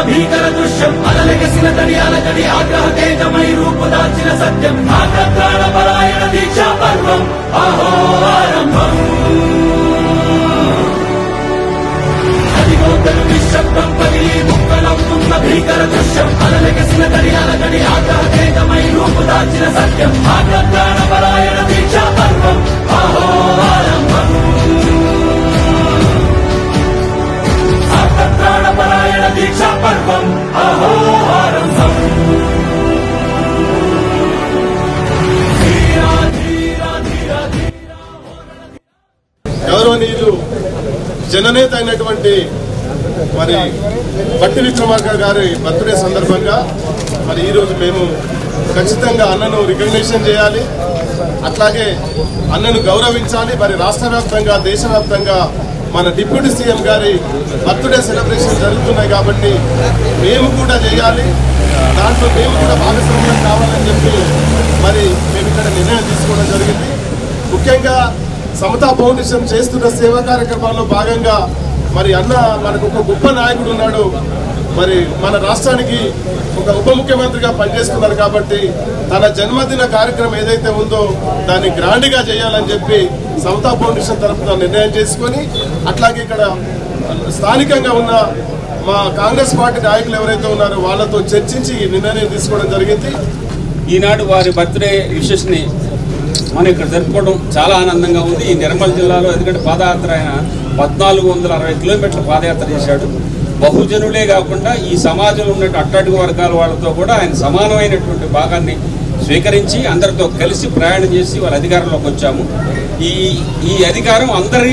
భీకర దృశ్యం. అలలెగసిన తడి అలజడి ఆగ్రహ తేజమై రూపుదాల్చిన సత్యం. ఆగ్రహాల పరాయణ దీక్షా పర్వం. అహో ఆరంభం. నిశ్శబ్దం పగిలి ముక్కలవుతున్న భీకర దృశ్యం. అలలెగసిన తడి అలజడి ఆగ్రహ తేజమై రూపుదాల్చిన సత్యం. ఆగ్రహాల దీక్షా పర్వం అహో ఆరంభం గౌరవనీయులు జననేత అయినటువంటి మరి పట్టి విక్రమార్క గారి బర్త్డే సందర్భంగా మరి ఈరోజు మేము ఖచ్చితంగా అన్నను రికగ్నిషన్ చేయాలి. అట్లాగే అన్నను గౌరవించాలి. మరి రాష్ట్ర వ్యాప్తంగా దేశవ్యాప్తంగా మన డిప్యూటీ సీఎం గారి బర్త్డే సెలబ్రేషన్ జరుగుతున్నాయి కాబట్టి మేము కూడా చేయాలి. దాంట్లో మేము కూడా భాగస్వామ్యం కావాలని చెప్పి మరి మేము ఇక్కడ నిర్ణయం తీసుకోవడం జరిగింది. ముఖ్యంగా సమతా ఫౌండేషన్ చేస్తున్న సేవా కార్యక్రమాల్లో భాగంగా మరి అన్న మనకు ఒక గొప్ప నాయకుడు ఉన్నాడు. మరి మన రాష్ట్రానికి ఒక ఉప ముఖ్యమంత్రిగా పనిచేస్తున్నారు కాబట్టి తన జన్మదిన కార్యక్రమం ఏదైతే ఉందో దాన్ని గ్రాండ్గా చేయాలని చెప్పి సమతా ఫౌండేషన్ తరఫున నిర్ణయం చేసుకొని అట్లాగే ఇక్కడ స్థానికంగా ఉన్న మా కాంగ్రెస్ పార్టీ నాయకులు ఎవరైతే ఉన్నారో వాళ్ళతో చర్చించి ఈ నిర్ణయం తీసుకోవడం జరిగింది. ఈనాడు వారి బర్త్డే విషస్ని మనం ఇక్కడ జరుపుకోవడం చాలా ఆనందంగా ఉంది. ఈ నిర్మల్ జిల్లాలో ఎందుకంటే పాదయాత్ర ఆయన పద్నాలుగు వందల అరవై కిలోమీటర్ల పాదయాత్ర చేశాడు. బహుజనులే కాకుండా ఈ సమాజంలో ఉన్నట్టు అట్టడుగు వర్గాల వాళ్ళతో కూడా ఆయన సమానమైనటువంటి భాగాన్ని స్వీకరించి అందరితో కలిసి ప్రయాణం చేసి వాళ్ళ అధికారంలోకి వచ్చాము. ఈ ఈ అధికారం అందరి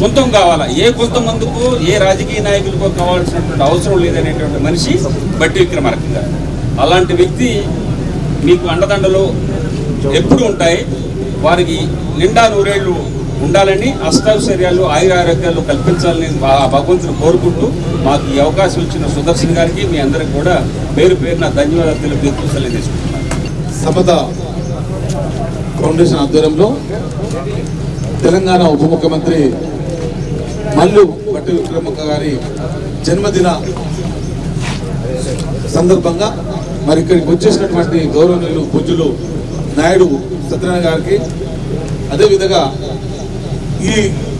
సొంతం కావాలా? ఏ కొంతమందికో ఏ రాజకీయ నాయకులకో కావాల్సినటువంటి అవసరం లేదనేటువంటి మనిషి బట్టి విక్రమార్క గారు అలాంటి వ్యక్తి మీకు అండదండలు ఎప్పుడు ఉంటాయి. వారికి నిండా నూరేళ్ళు ఉండాలని అష్టైశ్వర్యాలు ఆయురారోగ్యాలు కల్పించాలని ఆ భగవంతుని కోరుకుంటూ మాకు ఈ అవకాశం ఇచ్చిన సుదర్శన్ గారికి మీ అందరికి కూడా పేరు పేరున ధన్యవాదాలు తెలుపు సెలవు సమత ఫౌండేషన్ ఆధ్వర్యంలో తెలంగాణ ఉప ముఖ్యమంత్రి మల్లు భట్టి విక్రమక్క గారి జన్మదిన సందర్భంగా మరి ఇక్కడికి వచ్చేసినటువంటి గౌరవనీయులు పూజ్యులు నాయుడు సత్యనారాయణ గారికి అదేవిధంగా ఈ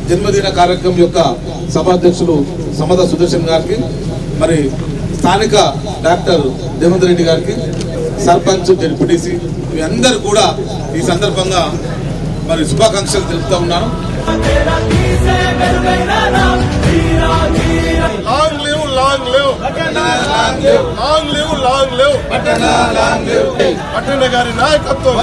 జన్మదిన కార్యక్రమం యొక్క సభాధ్యక్షులు సమద సుదర్శన్ గారికి మరి స్థానిక డాక్టర్ దేవంత్ రెడ్డి గారికి సర్పంచ్ జడ్పీటీసీ మీ అందరు కూడా ఈ సందర్భంగా మరి శుభాకాంక్షలు తెలుపుతా ఉన్నాను. లాంగ్ లాంగ్ లాంగ్ లాంగ్ పట్టణ గారి నాయకత్వం.